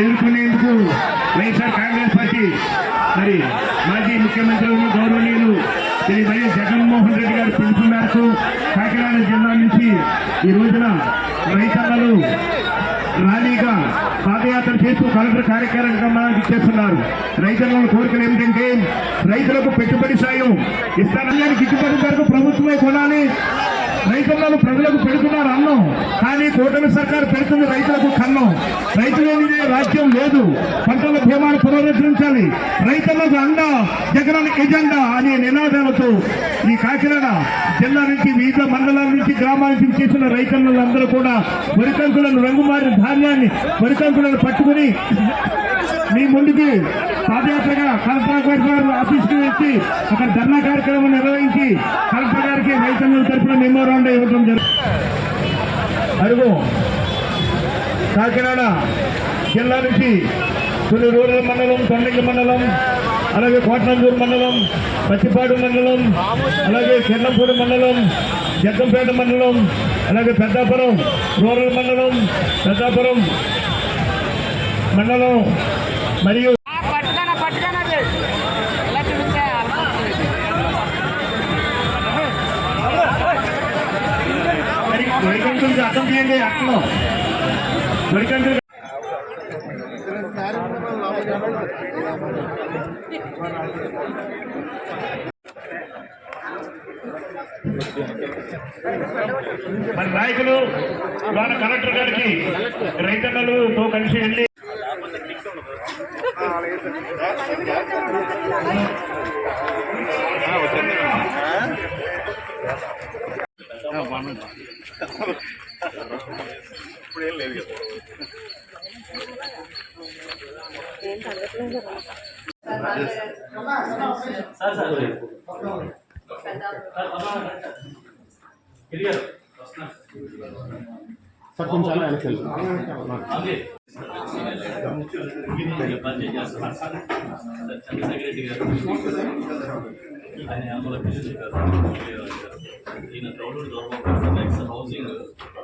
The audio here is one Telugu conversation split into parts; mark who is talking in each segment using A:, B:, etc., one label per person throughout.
A: ఎదుర్కొనేందుకు వైఎస్ఆర్ కాంగ్రెస్ పార్టీ? మరి మాజీ ముఖ్యమంత్రులు గౌరవనీయులు శ్రీ వైఎస్ జగన్మోహన్ రెడ్డి గారు పిలుపు మేరకు కాకినాడ జిల్లా నుంచి ఈ రోజున రైతన్నలు ర్యాలీగా పాదయాత్ర చేస్తూ కలెక్టర్ కార్యక్రమానికి ఇచ్చేస్తున్నారు. రైతులను కోరికలు ఏమిటంటే రైతులకు పెట్టుబడి సాయం. ఇస్తానని గిట్టుబడి ధరకు ప్రభుత్వమే కొనాలి. రైతులను ప్రజలకు పెడుతున్నారు అన్నం. కానీ కూటమి సర్కారు పెడుతుంది రైతులకు కన్నం. రైతులేని రాజ్యం లేదు. పంటల బీమాను పునరుద్ధరించాలి. రైతులకు అండ ఎకరానికి ఎజెండా అనే నినాదాలతో ఈ కాకినాడ జిల్లా నుంచి వివిధ మండలాల నుంచి గ్రామాల నుంచి చేసిన రైతులందరూ కూడా వరికంకులను రంగుమారిన ధాన్యాన్ని వరికంకులను పట్టుకుని మీ ముందుకి పాదయాత్రగా కలెక్టర్ గారి ఆఫీస్కి వచ్చి అక్కడ ధర్నా కార్యక్రమం నిర్వహించి కలెక్టర్ గారికి రైతుల తరఫున మెమోరాండం ఇవ్వడం జరుగుతుంది అరుగు. కాకినాడ జిల్లా నుంచి కొన్ని రూరల్ మండలం తొండగి మండలం అలాగే కోటనందూరు మండలం పత్తిపాడు మండలం అలాగే చెన్నంపూడి మండలం జగ్గంపేట మండలం అలాగే పెద్దాపురం రూరల్ మండలం పెద్దాపురం మండలం మరియు ఉంటుంది అర్థం చేయండి అర్థం. వరికంకులు మన నాయకులు ఇవాళ కలెక్టర్ గారికి రైతన్నలతో కలిసి వెళ్ళి మనం
B: చంద్రశేఖర్ గారు ఆయన అమల గారు ఈయన గౌరవ గవర్నమెంట్ హౌసింగ్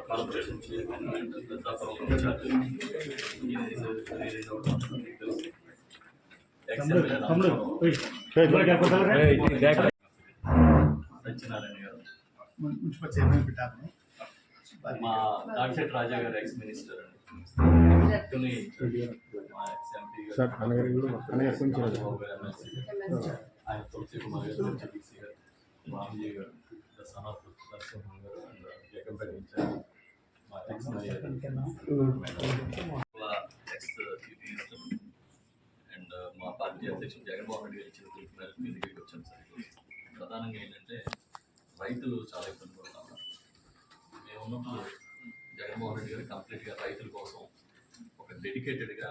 B: కార్పొరేషన్ చైర్మన్ ఈయన సత్యనారాయణ గారు
C: మున్సిపల్ చైర్మన్ పెట్టాను
B: మా దాడిశెట్టి రాజా గారు ఎక్స్ మినిస్టర్ అండి కొన్ని మా ఎక్స్ ఎంపీ చంద్రబాబు గారు ఎమ్మెల్సీ ఆయన తులసి కుమార్ గారు జగదీశ్ గారు రామ్జీ గారు ద సన్ ఆఫ్ నరసింహన్ గారు అండ్ జగన్పేట ఇన్ఛార్జ్ మా ex mayor ex chief minister and మా పార్టీ అధ్యక్షుడు జగన్మోహన్ రెడ్డి గారు ఇచ్చిన పిలుపు మేరకు మీ దగ్గరికి వచ్చాను సార్ ప్రధానంగా ఏంటంటే రైతులు చాలా ఇబ్బంది పడుతున్నారు మేము ఉన్నప్పుడు జగన్మోహన్ రెడ్డి గారు కంప్లీట్గా రైతుల కోసం ఒక డెడికేటెడ్గా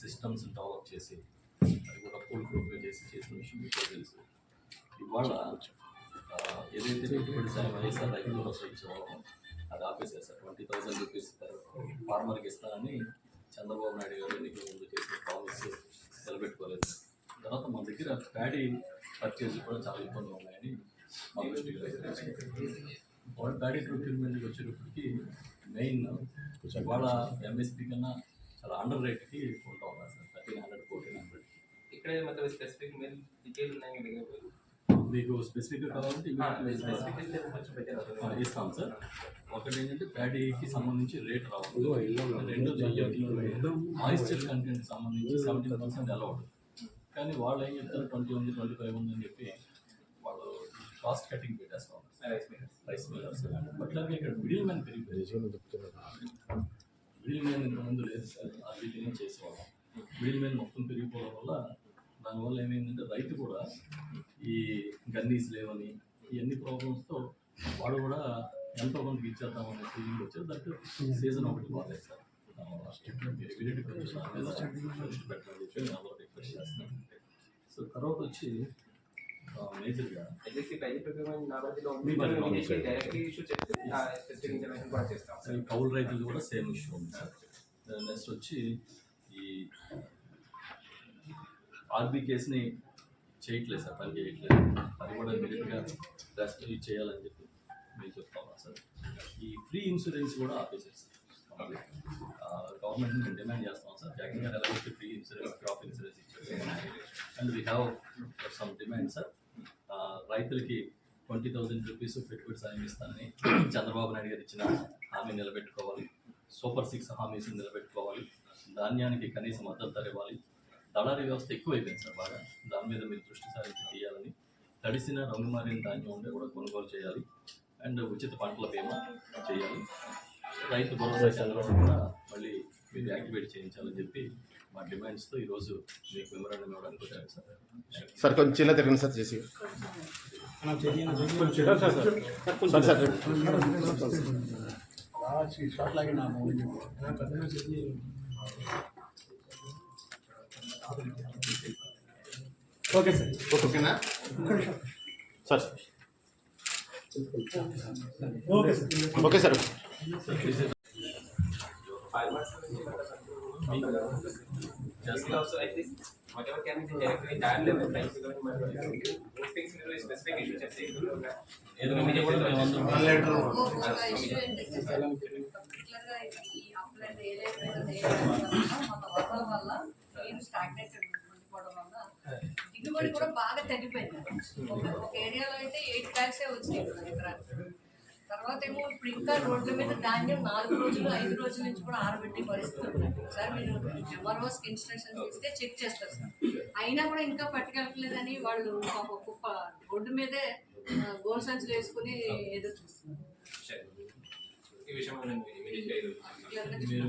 B: సిస్టమ్స్ డెవలప్ చేసి అది కూడా ఫుల్ గ్రూప్గా చేసి చేసిన విషయం మీకు తెలుసు. ఇవాళ ఏదైతే పెట్టుబడి సాయం వైఎస్ఆర్ రైతు కోసం ఇచ్చేవాళ్ళం అది ఆపేసేసారు ట్వంటీ థౌసండ్ రూపీస్ ఫార్మర్కి ఇస్తారని చంద్రబాబు నాయుడు గారు ఎన్నికల ముందు చేసిన ప్రామిస్ నిలబెట్టుకోలేదు. తర్వాత మన దగ్గర ప్యాడీ పర్చేజ్ కూడా చాలా ఇబ్బందులు ఉన్నాయని మా దృష్టికి. వాళ్ళు ప్యాడీ ప్రొక్యూర్మెంట్కి వచ్చేటప్పటికి మెయిన్ ఇవాళ ఎంఎస్పీ కన్నా చాలా అండర్ రేట్కి కొంటా ఉన్నారు sir. Thirteen hundred fourteen hundred
D: ఇక్కడే మొత్తం స్పెసిఫిక్ మీరు డీటెయిల్ ఉన్నాయి
B: మీకు స్పెసిఫిక్గా కావాలంటే
D: ఇస్తే
B: సార్. ఒకటి ఏంటంటే ప్యాడీకి సంబంధించి రేట్ రావాలి. రెండు మాయిశ్చర్ కంటెంట్ సంబంధించి సెవెంటీన్ పర్సెంట్ అలౌడ్ కానీ వాళ్ళు ఏం చెప్తారు? ట్వంటీ ఉంది ట్వంటీ ఫైవ్ ఉందని చెప్పి వాళ్ళు కాస్ట్ కటింగ్ పెట్టేస్తాం
D: రైస్ మిల్లర్స్
B: రైస్ మిల్లర్స్ అట్లాగే ఇక్కడ మిడిల్ మ్యాన్ పెరిగిపోయింది మిడిల్ మ్యాన్ ఇంత ముందు లేదు సార్. ఆ వీటిని చేసేవాళ్ళం. మిడిల్ మ్యాన్ మొత్తం పెరిగిపోవడం వల్ల దానివల్ల ఏమైందంటే రైతు కూడా ఈ గన్నీస్ లేవని ఇవన్నీ ప్రాబ్లమ్స్తో వాడు కూడా ఎంతో కొంత ఇచ్చేద్దామనే ఫీలింగ్ వచ్చారు దట్ సీజన్ ఒకటి బాగాలేదు సార్. సో తర్వాత వచ్చి మేజర్గా కౌలు రైతులు కూడా సేమ్ ఇష్యూ ఉంది సార్. నెక్స్ట్ వచ్చి ఈ ఆర్బీ కేసుని చేయట్లేదు సార్ పని చేయట్లేదు అది కూడా ఇమీడియట్గా రెస్పాన్స్ చేయాలని చెప్పి నుండి చెప్తా సార్. ఈ ఫ్రీ ఇన్సూరెన్స్ కూడా ఆపేశారు సార్. గవర్నమెంట్ మేము డిమాండ్ చేస్తాం సార్ జగన్ గారు ఎలాగైతే ఫ్రీ ఇన్సూరెన్స్ క్రాప్ ఇన్సూరెన్స్ ఇచ్చారు and we have some demand sir రైతులకి ట్వంటీ థౌజండ్ రూపీస్ పెట్టుబడి సాయం ఇస్తానని చంద్రబాబు నాయుడు గారు ఇచ్చిన హామీ నిలబెట్టుకోవాలి. సూపర్ సిక్స్ హామీస్ నిలబెట్టుకోవాలి. ధాన్యానికి కనీస మద్దతు ధర ఇవ్వాలి. దళారీ వ్యవస్థ ఎక్కువైపోయింది సార్ బాగా. దాని మీద మీరు దృష్టి సారించి తీయాలని తడిసిన రంగు మారిన ధాన్యం ఉంటే కూడా కొనుగోలు చేయాలి. అండ్ ఉచిత పంటల బీమా చేయాలి. రైతు భరోసా కేంద్రాలు కూడా మళ్ళీ మీరు యాక్టివేట్ చేయించాలని చెప్పి మా డిమాండ్స్తో ఈరోజు మీకు మెమరాండం ఇవ్వడానికి వచ్చాను సార్
E: సార్ కొంచెం చిన్న తిరగండి సార్ చేసి సార్ సార్
C: షార్ట్ లాగే నా ఓకే సార్.
E: ఓకేనా? Sir
C: okay sir
E: okay sir
B: చేస్తున్నారు
D: also like this, whatever can be directly that level, like you know, those things in a specific issue, just say,
B: ఏదైనా మీరు కూడా మేమందరం
F: ఒక ఇష్యూ ఏంటంటే పర్టికులర్గా ఈ అప్లైన్ ఏ లెవెల్ ఏ లెవెల్ మన వరదల వల్ల నీరు స్టాగ్నేట్ ఉండిపోవడం వల్ల దిగుబడి కూడా బాగా తగ్గిపోయింది ఒక ఏరియాలో అయితే ఎయిట్ బ్యాగ్సే వచ్చినాయి ఇప్పుడు ఎకరానికి తర్వాత ఏమో ఇప్పుడు ఇంకా రోడ్ల మీద ధాన్యం నాలుగు రోజులు ఐదు రోజుల నుంచి కూడా ఆరబెట్టి పరిస్థితి ఉన్నాయి సార్ మీరు ఎంఆర్ఓస్కి ఇన్స్ట్రక్షన్స్ ఇస్తే చెక్ చేస్తారు సార్ అయినా కూడా ఇంకా పట్టుకెళ్ళట్లేదని వాళ్ళు పాప కుప్ప రోడ్డు మీదే ఆ, గోల్ సంచులు వేసుకుని ఎదురు చూస్తున్నారు
D: ఈ విషయంలో
B: మీరు